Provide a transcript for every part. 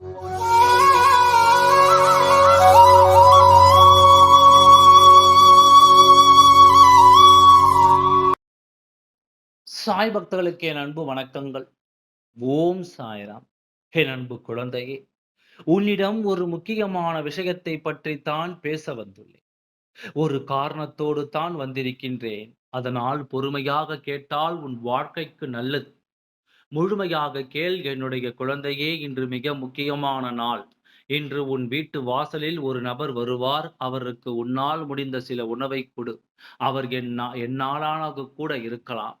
சாய் பக்தர்களுக்கு என் அன்பு வணக்கங்கள். ஓம் சாய்ராம். என் அன்பு குழந்தையே, உன்னிடம் ஒரு முக்கியமான விஷயத்தை பற்றி தான் பேச வந்துள்ளேன். ஒரு காரணத்தோடு தான் வந்திருக்கின்றேன். அதனால் பொறுமையாக கேட்டால் உன் வாழ்க்கைக்கு நல்லது. முழுமையாக கேள் என்னுடைய குழந்தையே இன்று மிக முக்கியமான நாள். இன்று உன் வீட்டு வாசலில் ஒரு நபர் வருவார். அவருக்கு உன்னால் முடிந்த சில உணவைக் கொடு. அவர் என்னா என்னாலானது கூட இருக்கலாம்.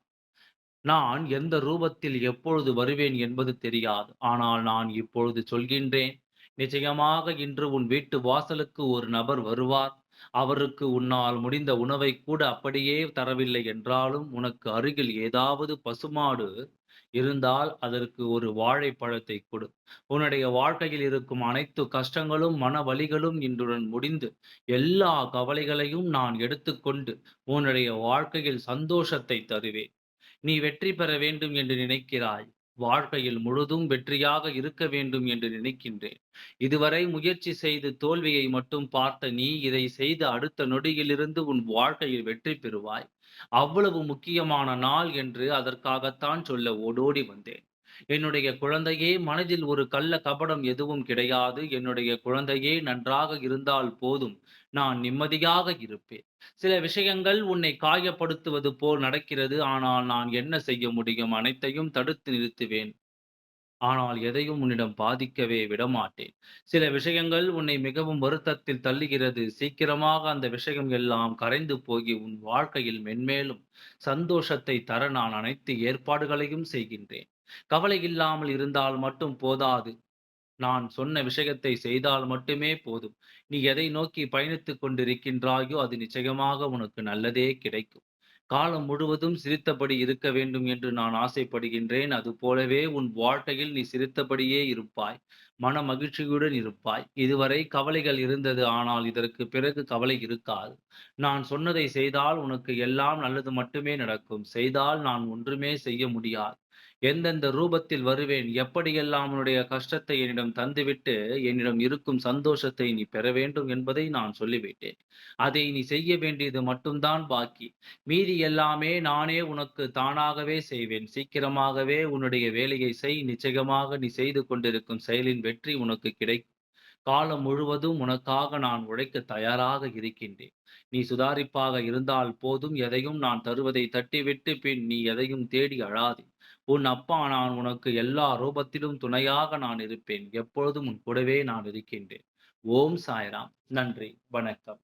நான் எந்த ரூபத்தில் எப்பொழுது வருவேன் என்பது தெரியாது. ஆனால் நான் இப்பொழுது சொல்கின்றேன். நிச்சயமாக இன்று உன் வீட்டு வாசலுக்கு ஒரு நபர் வருவார். அவருக்கு உன்னால் முடிந்த உணவை கூட அப்படியே தரவில்லை என்றாலும், உனக்கு அருகில் ஏதாவது பசுமாடு இருந்தால் அதற்கு ஒரு வாழைப்பழத்தை கொடு. உன்னுடைய வாழ்க்கையில் இருக்கும் அனைத்து கஷ்டங்களும், மன வலிகளும் இன்றுடன் முடிந்து, எல்லா கவலைகளையும் நான் எடுத்துக்கொண்டு, உன்னுடைய வாழ்க்கையில் சந்தோஷத்தை தருவேன். நீ வெற்றி பெற வேண்டும் என்று நினைக்கிறாய். வாழ்க்கையில் முழுதும் வெற்றியாக இருக்க வேண்டும் என்று நினைக்கின்றேன். இதுவரை முயற்சி செய்து தோல்வியை மட்டும் பார்த்த நீ இதை செய்த அடுத்த நொடியிலிருந்து உன் வாழ்க்கையில் வெற்றி பெறுவாய். அவ்வளவு முக்கியமான நாள் என்று அதற்காகத்தான் சொல்ல ஓடோடி வந்தேன். என்னுடைய குழந்தையே மனதில் ஒரு கள்ள கபடம் எதுவும் கிடையாது. என்னுடைய குழந்தையே நன்றாக இருந்தால் போதும். நான் நிம்மதியாக இருப்பேன். சில விஷயங்கள் உன்னை காயப்படுத்துவது போல் நடக்கிறது. ஆனால் நான் என்ன செய்ய முடியும்? அனைத்தையும் தடுத்து நிறுத்துவேன். ஆனால் எதையும் உன்னிடம் பாதிக்கவே விடமாட்டேன். சில விஷயங்கள் உன்னை மிகவும் வருத்தத்தில் தள்ளுகிறது. சீக்கிரமாக அந்த விஷயம் எல்லாம் கரைந்து போகி உன் வாழ்க்கையில் மென்மேலும் சந்தோஷத்தை தர நான் அனைத்து ஏற்பாடுகளையும் செய்கின்றேன். கவலை இல்லாமல் இருந்தால் மட்டும் போதாது. நான் சொன்ன விஷயத்தை செய்தால் மட்டுமே போதும். நீ எதை நோக்கி பயணித்துக் கொண்டிருக்கின்றாயோ அது நிச்சயமாக உனக்கு நல்லதே கிடைக்கும். காலம் முழுவதும் சிரித்தபடி இருக்க வேண்டும் என்று நான் ஆசைப்படுகின்றேன். அது போலவே உன் வாழ்க்கையில் நீ சிரித்தபடியே இருப்பாய். மன மகிழ்ச்சியுடன் இருப்பாய். இதுவரை கவலைகள் இருந்தது. ஆனால் இதற்கு பிறகு கவலை இருக்காது. நான் சொன்னதை செய்தால் உனக்கு எல்லாம் நல்லது மட்டுமே நடக்கும். செய்தால் நான் ஒன்றுமே செய்ய முடியாது. எந்தெந்த ரூபத்தில் வருவேன், எப்படியெல்லாம் உன்னுடைய கஷ்டத்தை என்னிடம் தந்துவிட்டு, என்னிடம் இருக்கும் சந்தோஷத்தை நீ பெற வேண்டும் என்பதை நான் சொல்லிவிட்டேன். அதை நீ செய்ய வேண்டியது மட்டும்தான் பாக்கி. மீதி எல்லாமே நானே உனக்கு தானாகவே செய்வேன். சீக்கிரமாகவே உன்னுடைய வேலையை செய். நிச்சயமாக நீ செய்து கொண்டிருக்கும் செயலின் வெற்றி உனக்கு கிடைக்கும். காலம் முழுவதும் உனக்காக நான் உழைக்க தயாராக இருக்கின்றேன். நீ சுதாரிப்பாக இருந்தால் போதும். எதையும் நான் தருவதை தட்டிவிட்டு, பின் நீ எதையும் தேடி அழாதே. உன் அப்பா நான் உனக்கு எல்லா ரூபத்திலும் துணையாக நான் இருப்பேன். எப்பொழுதும் உன் கூடவே நான் இருக்கின்றேன். ஓம் சாய்ராம். நன்றி. வணக்கம்.